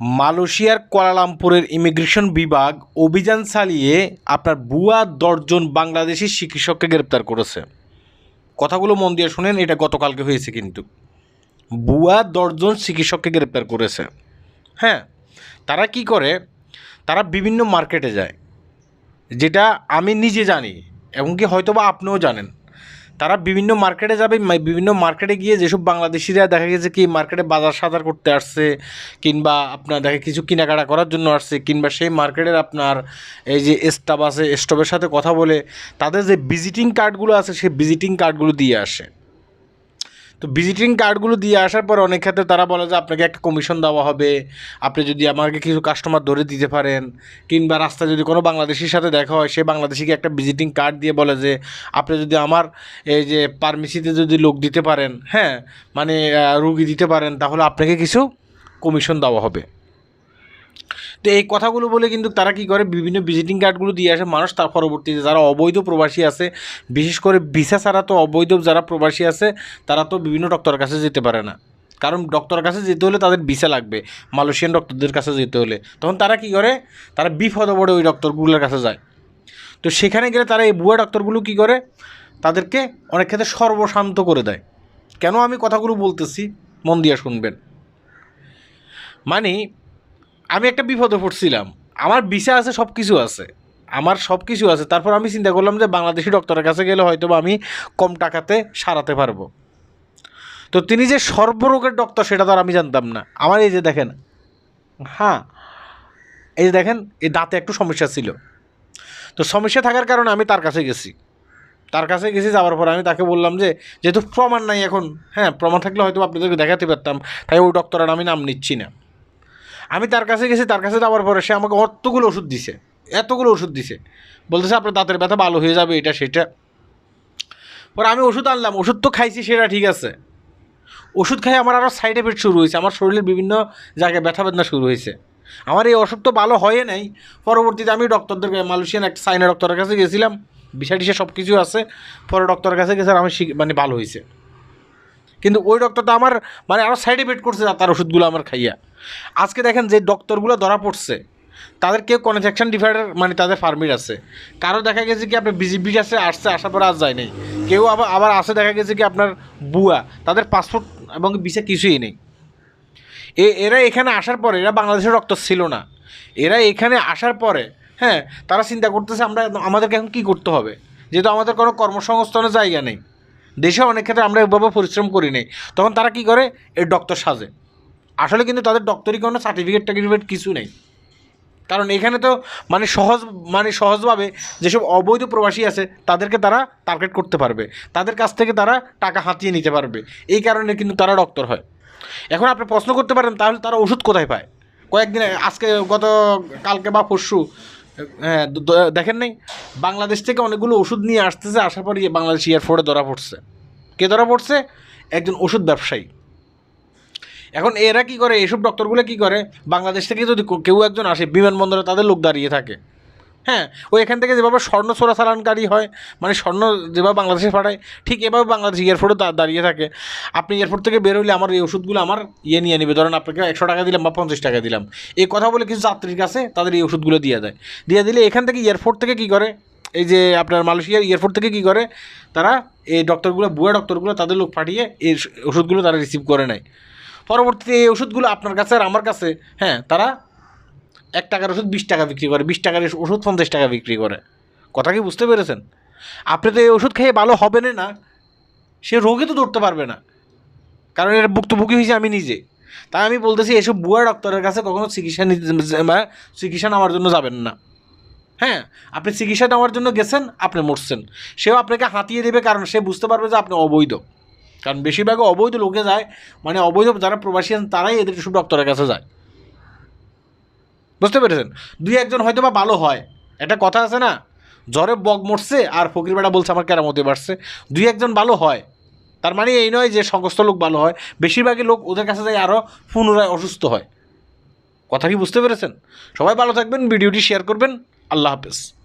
মালয়েশিয়ার কোয়ালালামপুরের ইমিগ্রেশন বিভাগ অভিযান চালিয়ে আপনার বুয়া দশজন বাংলাদেশি চিকিৎসককে গ্রেপ্তার করেছে। কথাগুলো মন দিয়ে শুনেন, এটা গতকালকে হয়েছে কিন্তু। বুয়া দশজন চিকিৎসককে গ্রেপ্তার করেছে। হ্যাঁ তারা কি করে? তারা বিভিন্ন মার্কেটে যায়, যেটা আমি নিজে জানি এমনকি হয়তো বা আপনিও জানেন। তারা বিভিন্ন মার্কেটে যাবে বিভিন্ন মার্কেটে গিয়ে যেসব বাংলাদেশিরা দেখা গেছে কি, মার্কেটে বাজার সাজার করতে আসছে, কিংবা আপনার দেখে কিছু কেনাকাটা করার জন্য আসছে, কিংবা সেই মার্কেটের আপনার এই যে স্টাফ আছে স্টাফের সাথে কথা বলে, তাদের যে ভিজিটিং কার্ডগুলো আছে, সেই ভিজিটিং কার্ডগুলো দিয়ে আসে। তো ভিজিটিং কার্ডগুলো দিয়ে আসার পর অনেক ক্ষেত্রে তারা বলে যে আপনাকে একটা কমিশন দেওয়া হবে। আপনি যদি আমাকে কিছু কাস্টমার ধরে দিতে পারেন, কিংবা রাস্তায় যদি কোনো বাংলাদেশির সাথে দেখা হয়, সে বাংলাদেশিকে একটা ভিজিটিং কার্ড দিয়ে বলে যে, আপনি যদি আমার এই যে ফার্মেসিতে যদি লোক দিতে পারেন হ্যাঁ মানে রুগী দিতে পারেন, তাহলে আপনাকে কিছু কমিশন দেওয়া হবে। তো এই কথাগুলো বলে কিন্তু তারা কি করে? বিভিন্ন ভিজিটিং কার্ডগুলো দিয়ে আসে মানুষ তার পরবর্তীতে। যারা অবৈধ প্রবাসী আছে, বিশেষ করে ভিসা ছাড়া তো অবৈধ যারা প্রবাসী আছে, তারা তো বিভিন্ন ডক্টরের কাছে যেতে পারে না। কারণ ডক্টরের কাছে যেতে হলে তাদের ভিসা লাগবে, মালয়েশিয়ান ডক্টরদের কাছে যেতে হলে। তখন তারা কি করে? তারা বিপদে পড়ে ওই ডক্টরগুলোর কাছে যায়। তো সেখানে গেলে তারা এই বুয়া ডক্টরগুলো কি করে? তাদেরকে অনেক ক্ষেত্রে সর্বশান্ত করে দেয়। কেন আমি কথাগুলো বলতেছি? মন দিয়ে শুনবেন। মানে আমি একটা বিপদে পড়ছিলাম। আমার ভিসা আছে সব কিছু আছে। আমার সব কিছু আছে। তারপর আমি চিন্তা করলাম যে বাংলাদেশি ডক্টরের কাছে গেলে হয়তো আমি কম টাকাতে সারাতে পারব। তো তিনি যে সর্বরোগের ডক্টর, সেটা তো আর আমি জানতাম না। আমার এই যে দেখেন হ্যাঁ এই যে দেখেন, এই দাঁতে একটু সমস্যা ছিল। তো সমস্যা থাকার কারণে আমি তার কাছে গেছি। তার কাছে গেছি, যাওয়ার পর আমি তাকে বললাম যে, যেহেতু প্রমাণ নাই এখন হ্যাঁ প্রমাণ থাকলে হয়তো আপনাদেরকে দেখাতে পারতাম। তাই ওই ডক্টরের আমি নাম নিচ্ছি না। আমি তার কাছে গেছি, তার কাছে যাওয়ার পরে সে আমাকে অতগুলো ওষুধ দিছে, এতগুলো ওষুধ দিছে। বলতেছে, আপনার দাঁতের ব্যথা ভালো হয়ে যাবে, এটা, সেটা। পরে আমি ওষুধ আনলাম, ওষুধ তো খাইছি, সেটা ঠিক আছে। ওষুধ খাই আমার আরও সাইড এফেক্ট শুরু হয়েছে, আমার শরীরের বিভিন্ন জায়গায় ব্যথা বেদনা শুরু হয়েছে। আমার এই ওষুধ তো ভালো হয় নাই, পরবর্তীতে আমি ডক্টরদের মালয়েশিয়ান একটা সাইনা ডক্টরের কাছে গেছিলাম, বিষয় টিষয় সব কিছু আছে, পরে ডক্টরের কাছে গেছে আমি মানে ভালো হয়েছে। কিন্তু ওই ডক্টরটা আমার মানে আরও সাইড এফেক্ট করছে, তার ওষুধগুলো আমার খাইয়া। আজকে দেখেন যে ডক্টরগুলো ধরা পড়ছে, তাদের কেউ কনজেকশন ডিভাইডার মানে তাদের ফার্মিট আছে। কারও দেখা গেছে কি আপনার বিজিবি আছে, আসছে, আসার পরে আর যায় নাই। কেউ আবার আবার আসে দেখা গেছে কি আপনার বুয়া, তাদের পাসপোর্ট এবং ভিসা কিছুই নেই। এ, এরা এখানে আসার পরে, এরা বাংলাদেশের রক্ত ছিল না। এরা এখানে আসার পরে হ্যাঁ তারা চিন্তা করতেছে আমরা আমাদেরকে এখন কী করতে হবে? যেহেতু আমাদের কোনো কর্মসংস্থানের জায়গা নেই। দেশে অনেক ক্ষেত্রে আমরা এভাবে পরিশ্রম করি নেই। তখন তারা কি করে? এই ডক্টর সাজে। আসলে কিন্তু তাদের ডক্টরি কোনো সার্টিফিকেট টার্টিফিকেট কিছু নেই। কারণ এখানে তো মানে সহজ মানে সহজভাবে যেসব অবৈধ প্রবাসী আছে, তাদেরকে তারা টার্গেট করতে পারবে। তাদের কাছ থেকে তারা টাকা হাতিয়ে নিতে পারবে। এই কারণে কিন্তু তারা ডক্টর হয়। এখন আপনি প্রশ্ন করতে পারেন, তাহলে তারা ওষুধ কোথায় পায়? কয়েকদিন আজকে, গত, কালকে বা পরশু হ্যাঁ দেখেন নাই? বাংলাদেশ থেকে অনেকগুলো ওষুধ নিয়ে আসতেছে, আসার পর বাংলাদেশ এয়ারপোর্টে ধরা পড়ছে। কে ধরা পড়ছে? একজন ওষুধ ব্যবসায়ী। এখন এরা কি করে? এসব ডক্টরগুলো কি করে? বাংলাদেশ থেকে যদি কেউ একজন আসে, বিমানবন্দরে তাদের লোক দাঁড়িয়ে থাকে। হ্যাঁ ও এখান থেকে যেভাবে স্বর্ণ চোরাচালানকারী হয় মানে স্বর্ণ যেভাবে বাংলাদেশে পাঠায়, ঠিক এভাবে বাংলাদেশ এয়ারপোর্টে দাঁড়িয়ে থাকে। আপনি এয়ারপোর্ট থেকে বের হইলে আমার এই ওষুধগুলো আমার ইয়ে নিয়ে নেবে। ধরেন আপনাকে একশো টাকা দিলাম বা পঞ্চাশ টাকা দিলাম। এই কথা বলে কিছু যাত্রীর কাছে তাদের এই ওষুধগুলো দিয়ে দেয়। দিয়ে দিলে এখান থেকে এয়ারপোর্ট থেকে কি করে? এই যে আপনার মালয়েশিয়ার এয়ারপোর্ট থেকে কি করে? তারা এই ডক্টরগুলো বুয়া ডক্টরগুলো তাদের লোক পাঠিয়ে এই ওষুধগুলো তারা রিসিভ করে নেয়। পরবর্তীতে এই ওষুধগুলো আপনার কাছে আর আমার কাছে হ্যাঁ তারা এক টাকার ওষুধ বিশ টাকা বিক্রি করে, বিশ টাকার ওষুধ পঞ্চাশ টাকা বিক্রি করে। কথা কি বুঝতে পেরেছেন? আপনি তো এই ওষুধ খেয়ে ভালো হবে না, সে রোগে তো ধরতে পারবে না। কারণ এর ভুক্তভোগী হয়েছে আমি নিজে। তাই আমি বলতেছি, এসব বুয়া ডক্টরের কাছে কখনো চিকিৎসা নিতে বা চিকিৎসা নেওয়ার জন্য যাবেন না। হ্যাঁ আপনি চিকিৎসা নেওয়ার জন্য গেছেন, আপনি মরছেন। সেও আপনাকে হাতিয়ে দেবে কারণ সে বুঝতে পারবে যে আপনি অবৈধ। কারণ বেশিরভাগ অবৈধ লোকে যায় মানে অবৈধ যারা প্রবাসী আছেন, তারাই এদের সব ডক্টরের কাছে যায়। বুঝতে পেরেছেন? দুই একজন হয়তো বা ভালো হয়। একটা কথা আছে না, জ্বরে বগ মরছে আর ফকির বেড়া বলছে আমার কেরামতে বাড়ছে। দুই একজন ভালো হয়। তার মানে এই নয় যে সমস্ত লোক ভালো হয়। বেশিরভাগই লোক ওদের কাছে যায় আরও পুনরায় অসুস্থ হয়। কথা কি বুঝতে পেরেছেন? সবাই ভালো থাকবেন, ভিডিওটি শেয়ার করবেন। আল্লাহ হাফেজ।